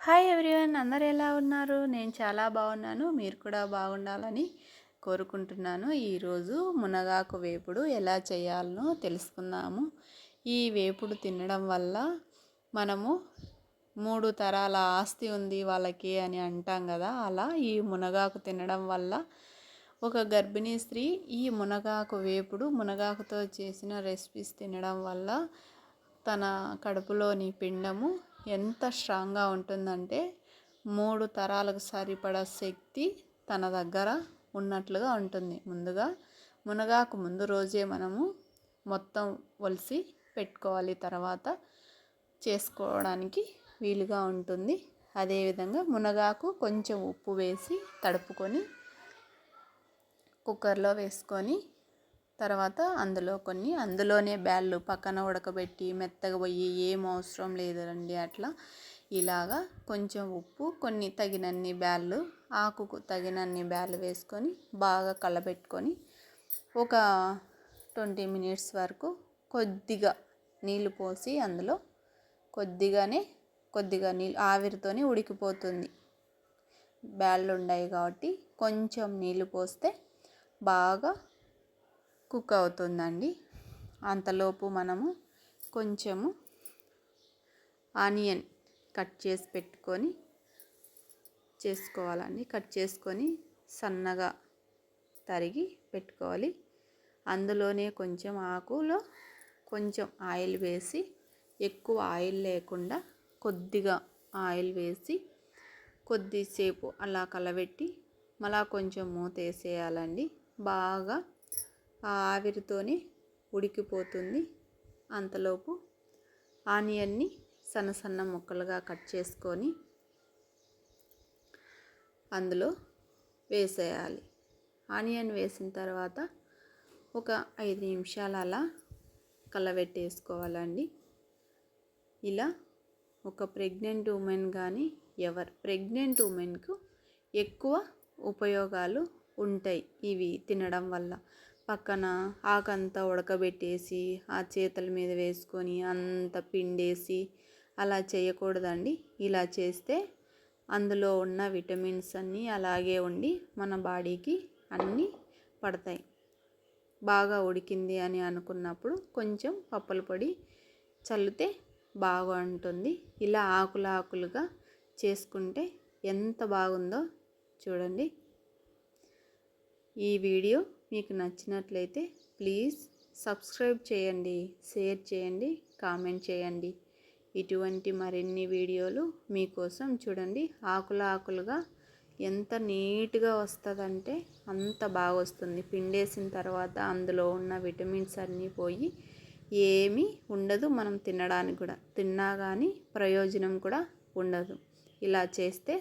Hi everyone అందరు ఎలా ఉన్నారు? నేను చాలా బాగున్నాను మీరు కూడా బాగుండాలని కోరుకుంటున్నాను. ఈరోజు మునగాకు వేపుడు ఎలా చేయాలనో తెలుసుకుందాము. ఈ వేపుడు తినడం వల్ల మనము మూడు తరాల ఆస్తి ఉంది వాళ్ళకి అని అంటాం కదా అలా ఈ మునగాకు తినడం వల్ల ఒక గర్భిణీ స్త్రీ ఈ మునగాకు వేపుడు మునగాకుతో చేసిన రెసిపీస్ తినడం వల్ల తన కడుపులోని పిండము ఎంత స్ట్రాంగ్గా ఉంటుందంటే మూడు తరాలకు సరిపడా శక్తి తన దగ్గర ఉన్నట్లుగా ఉంటుంది. ముందుగా మునగాకు ముందు రోజే మనము మొత్తం ఒలిసి పెట్టుకోవాలి. తర్వాత చేసుకోవడానికి వీలుగా ఉంటుంది. అదేవిధంగా మునగాకు కొంచెం ఉప్పు వేసి తడుపుకొని కుక్కర్లో వేసుకొని తర్వాత అందులో కొన్ని అందులోనే బ్యాళ్ళు పక్కన ఉడకబెట్టి మెత్తగా పోయి ఏం అవసరం లేదండి అట్లా ఇలాగా కొంచెం ఉప్పు కొన్ని తగినన్ని బ్యాళ్ళు ఆకుకు తగినన్ని బ్యాళ్ళు వేసుకొని బాగా కలబెట్టుకొని ఒక ట్వంటీ మినిట్స్ వరకు కొద్దిగా నీళ్ళు పోసి అందులో కొద్దిగానే కొద్దిగా నీళ్ళు ఆవిరితోనే ఉడికిపోతుంది. బ్యాళ్ళు ఉన్నాయి కాబట్టి కొంచెం నీళ్ళు పోస్తే బాగా కుక్ అవుతుందండి. అంతలోపు మనము కొంచెము ఆనియన్ కట్ చేసి పెట్టుకొని చేసుకోవాలండి. కట్ చేసుకొని సన్నగా తరిగి పెట్టుకోవాలి. అందులోనే కొంచెం ఆకులో కొంచెం ఆయిల్ వేసి ఎక్కువ ఆయిల్ లేకుండా కొద్దిగా ఆయిల్ వేసి కొద్దిసేపు అలా కలబెట్టి మళ్ళా కొంచెం మూత వేసేయాలండి. బాగా ఆ ఆవిరితోనే ఉడికిపోతుంది. అంతలోపు ఆనియన్ని సన్న సన్న ముక్కలుగా కట్ చేసుకొని అందులో వేసేయాలి. ఆనియన్ వేసిన తర్వాత ఒక ఐదు నిమిషాలు అలా కలబెట్టేసుకోవాలండి ఇలా ఒక ప్రెగ్నెంట్ ఉమెన్ కానీ ఎవరు ప్రెగ్నెంట్ ఉమెన్కు ఎక్కువ ఉపయోగాలు ఉంటాయి ఇవి తినడం వల్ల. పక్కన ఆకంతా ఉడకబెట్టేసి ఆ చేతుల మీద వేసుకొని అంత పిండేసి అలా చేయకూడదండి. ఇలా చేస్తే అందులో ఉన్న విటమిన్స్ అన్నీ అలాగే ఉండి మన బాడీకి అన్నీ పడతాయి. బాగా ఉడికింది అని అనుకున్నప్పుడు కొంచెం పప్పుల పొడి చల్లితే బాగుంటుంది. ఇలా ఆకులు ఆకులుగా చేసుకుంటే ఎంత బాగుందో చూడండి. ఈ వీడియో మీకు నచ్చినట్లయితే ప్లీజ్ సబ్స్క్రైబ్ చేయండి షేర్ చేయండి కామెంట్ చేయండి. ఇటువంటి మరిన్ని వీడియోలు మీకోసం చూడండి. ఆకులు ఆకులుగా ఎంత నీట్గా వస్తుందంటే అంత బాగా వస్తుంది. పిండేసిన తర్వాత అందులో ఉన్న విటమిన్స్ అన్నీ పోయి ఏమీ ఉండదు మనం తినడానికి కూడా. తిన్నా కానీ ప్రయోజనం కూడా ఉండదు. ఇలా చేస్తే